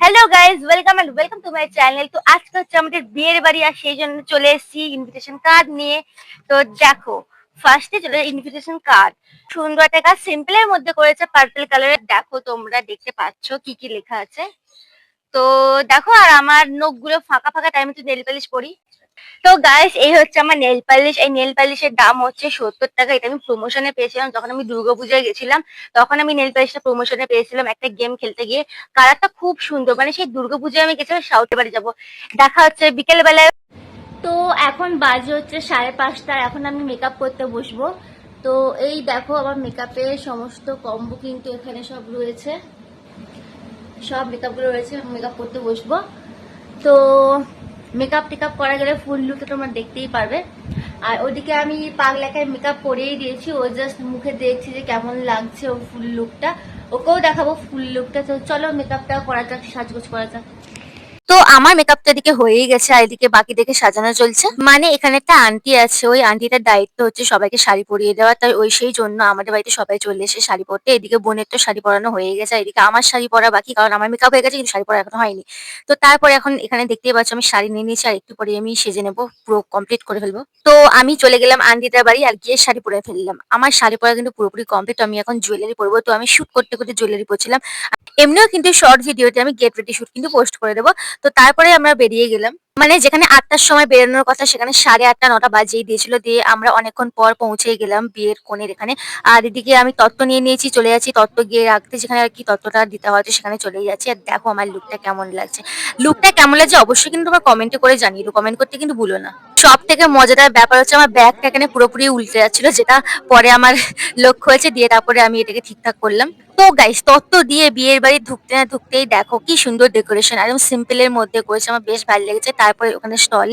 Hello guys welcome and welcome to my channel তো আজকে হচ্ছে আমাদের বিয়ের বাড়ি, আর সেই জন্য চলে এসেছি ইনভিটেশন কার্ড নিয়ে। তো দেখো ফার্স্টে চলে ইনভিটেশন কার্ড সুন্দর একটা কাজ সিম্পলের মধ্যে করেছে পার্পল কালারের দেখো তোমরা দেখতে পাচ্ছ কি কি লেখা আছে। তো দেখো, আর আমার নখগুলো ফাঁকা ফাঁকা টাইমে তো নেল পালিশ পরি তো গাইস এই হচ্ছে আমার নেল পালিশ এই নেল পালিশের দাম হচ্ছে সত্তর টাকা। এটা আমি প্রমোশনে পেয়েছিলাম। যখন আমি দুর্গাপূজায় গেছিলাম, তখন আমি নেল পালিশটা প্রমোশনে পেয়েছিলাম একটা গেম খেলতে গিয়ে। কালারটা খুব সুন্দর। মানে সেই দুর্গাপূজায় আমি গেছিলাম সাউথে বাড়ি যাব। দেখা হচ্ছে বিকেল বেলায় তো এখন বাজে হচ্ছে সাড়ে পাঁচটা। এখন আমি মেকআপ করতে বসবো। তো এই দেখো আমার মেকআপের সমস্ত কম্বো কিন্তু এখানে সব রয়েছে। সব মেকআপগুলো রয়েছে। মেকআপ করতে বসবো। তো মেকআপ টেকআপ করা গেলে ফুল লুকটা তোমরা দেখতেই পারবে। আর ওদিকে আমি পাগলাকায় মেকআপ করেই দিয়েছি, ও জাস্ট মুখে দেখছি যে কেমন লাগছে ও ফুল লুকটা ওকেও দেখাবো ফুল লুকটা চলো মেকআপটা করা যাক, সাজগোজ করা যাক। তো আমার মেকআপটা এদিকে হয়েই গেছে আর এদিকে বাকি দেখে সাজানো চলছে। মানে এখানে একটা আন্টি আছে, ওই আন্টিটার দায়িত্ব হচ্ছে সবাইকে শাড়ি পরিয়ে দেওয়া। তাই ওই সেই জন্য আমাদের বাড়িতে সবাই চলে এসে শাড়ি পরতে। এদিকে বোনের তো শাড়ি পরানো হয়ে গেছে এদিকে আমার শাড়ি পরা বাকি, কারণ আমার মেকআপ হয়ে গেছে, কিন্তু শাড়ি পরা এখনও হয়নি। তো তারপরে এখন এখানে দেখতেই পাচ্ছ আমি শাড়ি নিয়ে নিয়েছি আর একটু পরে আমি সেজে নেব, পুরো কমপ্লিট করে ফেলব। তো আমি চলে গেলাম আন্টিটার বাড়ি আর গিয়ে শাড়ি পরে ফেললাম। আমার শাড়ি পরা কিন্তু পুরোপুরি কমপ্লিট আমি এখন জুয়েলারি পরবো। তো আমি শুট করতে করতে জুয়েলারি পরছিলাম। এমনিও কিন্তু শর্ট ভিডিওতে আমি গেট রেডি শুট কিন্তু পোস্ট করে দেবো। তো তারপরে আমরা বেরিয়ে গেলাম। মানে যেখানে আটটার সময় বেরোনোর কথা সেখানে সাড়ে আটটা, নটা বাজিয়ে দিয়েছিল। দিয়ে আমরা অনেকক্ষণ পর পৌঁছে গেলাম বিয়ের কোণের এখানে। আর এদিকে আমি তত্ত্ব নিয়ে নিয়েছি, চলে যাচ্ছি তত্ত্ব গিয়ে রাখতে। যেখানে আর কি তত্ত্বটা দিতে হয় তো সেখানে চলে যাচ্ছি। আর দেখো আমার লুকটা কেমন লাগছে। লুকটা কেমন লাগছে অবশ্যই কিন্তু তোমরা কমেন্টে করে জানিয়ে কমেন্ট করতে কিন্তু ভুলো না। সব থেকে মজাদার ব্যাপার হচ্ছে আমার ব্যাগটা এখানে পুরোপুরি উল্টে যাচ্ছিল, যেটা পরে আমার লক্ষ্য হয়েছে। দিয়ে তারপরে আমি এটাকে ঠিকঠাক করলাম। তো গাইস তত্ত্ব দিয়ে বিয়ের বাড়ি ঢুকতে না ঢুকতেই দেখো কি সুন্দর ডেকোরেশন একদম সিম্পল এর মধ্যে করেছে, আমার বেশ ভালো লেগেছে। তারপরে ওখানে স্টল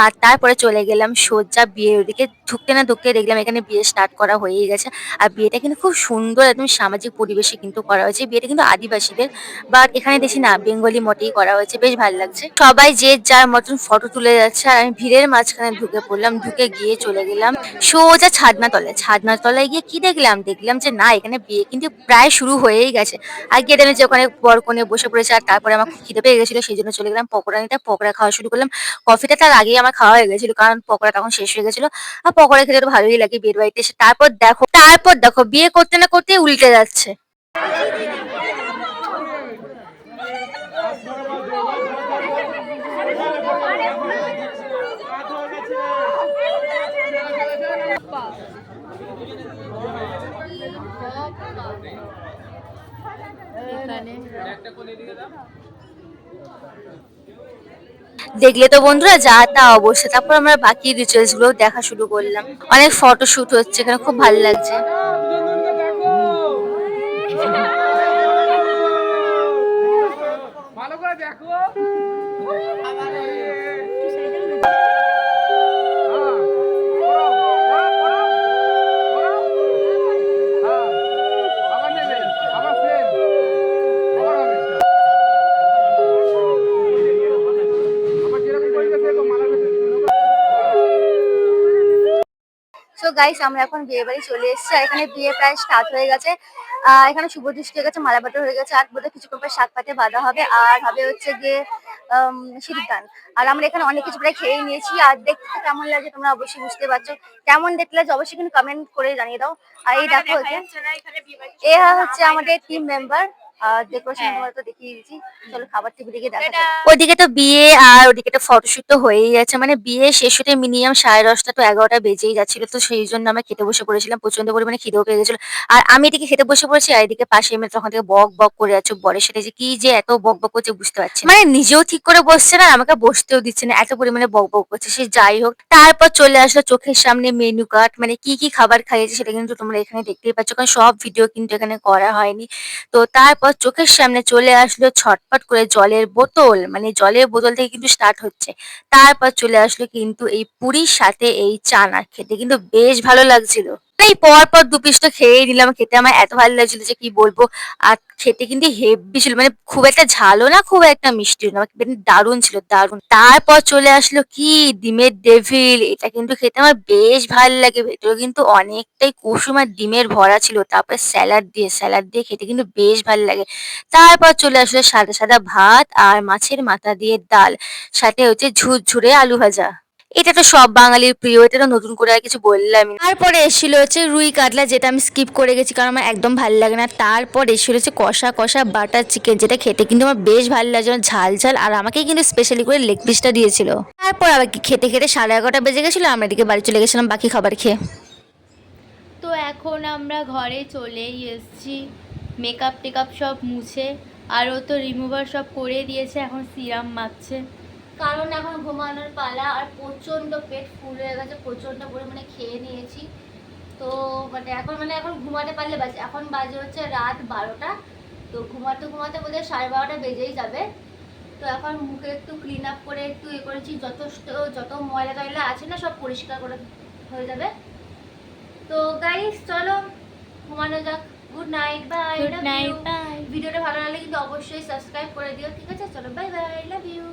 আর তারপরে চলে গেলাম সোজা বিয়ের ওদিকে। ঢুকতে না ঢুকতে দেখলাম এখানে বিয়ে স্টার্ট করা হয়েই গেছে। আর বিয়েটা কিন্তু খুব সুন্দর, একদম সামাজিক পরিবেশে কিন্তু করা হয়েছে। বিয়েটা কিন্তু আদিবাসীদের বাট এখানে দেখছি না, বেঙ্গলি মোটেই করা হয়েছে, বেশ ভালো লাগছে। সবাই যে যার মতন ফটো তুলে যাচ্ছে, আর আমি ভিড়ের মাঝখানে ঢুকে পড়লাম, ঢুকে গিয়ে চলে গেলাম সোজা ছাদনা তলায় ছাদনা তলায় গিয়ে কি দেখলাম? দেখলাম যে না, এখানে বিয়ে কিন্তু প্রায় শুরু হয়েই গেছে। আর গিয়ে দেখলাম যে ওখানে বর কোণে বসে পড়েছে, আর তারপরে আমার খিদে পেয়ে গেছিল, সেই জন্য চলে গেলাম পকোড়া নিতে। পকোড়া খাওয়া শুরু করলাম। কফিটা তার আগেই আমার খাওয়া হয়ে গেছিল, কারণ পকোড়া তখন শেষ হয়ে গেছিল। আর পকোড়া খেতে তো ভালোই লাগে বিয়ের বাড়িতে এসে। তারপর দেখো তারপর দেখো, বিয়ে করতে না করতে উল্টে যাচ্ছে। দেখলে তো বন্ধুরা যা তা অবশ্যই তারপর আমরা বাকি রিচুয়ালসগুলো দেখা শুরু করলাম। অনেক ফটো শুট হচ্ছে, এখানে খুব ভালো লাগছে ভালো করে দেখো সো গাইস আমরা এখন বিয়ে বাড়ি চলে এসেছি আর এখানে বিয়ে প্রায় স্টার্ট হয়ে গেছে। এখানে শুভ দৃষ্টি হয়ে গেছে মালাবাটা হয়ে গেছে আর বোধহয় কিছুক্ষণ পর শাক পাতে বাঁধা হবে। আর হবে হচ্ছে গিয়ে সিঁদুর দান। আর আমরা এখানে অনেক কিছু প্রায় খেয়ে নিয়েছি। আর দেখতে কেমন লাগে তোমরা অবশ্যই বুঝতে পারছ। কেমন দেখতে লাগছে অবশ্যই কিন্তু কমেন্ট করে জানিয়ে দাও। আর এই দেখো হচ্ছে এ হচ্ছে আমাদের টিম মেম্বার ডেকোরেশন হ্যাঁ। তো দেখিয়ে দিয়েছি। চলো খাবার টেবিল দিকে দেখা যাক। ওদিকে তো বিয়ে আর ওদিকে তো ফটোশুট তো হয়েই যাচ্ছে। মানে বিয়ে শেষ হতে মিনিমাম সাড়ে দশটা তো এগারোটা বেজেই যাচ্ছিল। তো সেই জন্য আমরা খেতে বসে পড়েছিলাম। প্রচণ্ড পরিমাণে খিদেও পেয়ে গেছিল। আর আমি এদিকে খেতে বসে পড়েছি আর এদিকে পাশে মেয়ে তখন থেকে বক বক করে যাচ্ছে বরের সাথে। যে কি যে এত বক বক করছে বুঝতে পারছি মানে নিজেও ঠিক করে বসছে না আমাকে বসতেও দিচ্ছে না। এত পরিমাণে বক বক করছে। সে যাই হোক। তারপর চলে আসলো চোখের সামনে মেনু কার্ড মানে কি কি খাবার খাইয়েছে সেটা কিন্তু তোমরা এখানে দেখতেই পাচ্ছ। কারণ সব ভিডিও কিন্তু এখানে করা হয়নি। তো তারপর চোখের সামনে চলে আসলো ছটপট করে জলের বোতল। মানে জলের বোতল থেকে কিন্তু স্টার্ট হচ্ছে। তারপর চলে আসলো কিন্তু এই পুরীর সাথে এই চানা খেতে। কিন্তু বেশ ভালো লাগছিল। এই পর পর দু পিসটা খেয়েই নিলাম। খেতে আমার এত ভালো লাগছিল যে কি বলব। আর খেতে কিন্তু হেভি ছিল মানে খুব একটা ঝালও না, খুব একটা মিষ্টি না মানে দারুণ ছিল, দারুণ। তারপর চলে আসলো কি? ডিমের ডেভিল এটা কিন্তু খেতে আমার বেশ ভালো লাগে। ভেতরে কিন্তু অনেকটাই কুসুম আর ডিমের ভরা ছিল, তারপর স্যালাড দিয়ে স্যালাড দিয়ে খেতে কিন্তু বেশ ভালো লাগে। তারপর চলে আসলো সাদা সাদা ভাত আর মাছের মাথা দিয়ে ডাল, সাথে হচ্ছে ঝুরঝুরে আলু ভাজা। এটা তো সব বাঙালির প্রিয়, এটা তো নতুন করে আর কিছু বললাম তারপরে এসেছিল হচ্ছে রুই কাতলা, যেটা আমি স্কিপ করে গেছি কারণ আমার একদম ভালো লাগে না। তারপর এসেছিল হচ্ছে কষা কষা বাটার চিকেন যেটা খেতে কিন্তু আমার বেশ ভালো লাগে ঝাল ঝাল, আর আমাকে কিন্তু স্পেশালি করে লেগ পিসটা দিয়েছিল। তারপর আবার কি খেতে খেতে সাড়ে এগারোটা বেজে গেছিল, আমরা এদিকে বাড়ি চলে গেছিলাম বাকি খাবার খেয়ে। তো এখন আমরা ঘরে চলেই এসেছি। মেকআপ টেকআপ সব মুছে, আর ও তো রিমুভার সব করে দিয়েছে, এখন সিরাম মাখছে। কারণ এখন ঘুমানোর পালা আর প্রচণ্ড পেট ফুল হয়ে গেছে প্রচণ্ড পরিমাণে খেয়ে নিয়েছি। তো মানে এখন মানে এখন ঘুমাতে পারলে বাজে এখন বাজে হচ্ছে রাত বারোটা। তো ঘুমাতে ঘুমাতে বোধ হয় সাড়ে বারোটা বেজেই যাবে। তো এখন মুখে একটু ক্লিন আপ করে একটু এ করেছি যথেষ্ট যত ময়লা টয়লা আছে না সব পরিষ্কার করে হয়ে যাবে। তো গাইস চলো ঘুমানো যাক। Good night bye good night bye ভিডিওটা ভালো লাগলে কিন্তু অবশ্যই সাবস্ক্রাইব করে দিও ঠিক আছে? চলো বাই বাই লাভ ইউ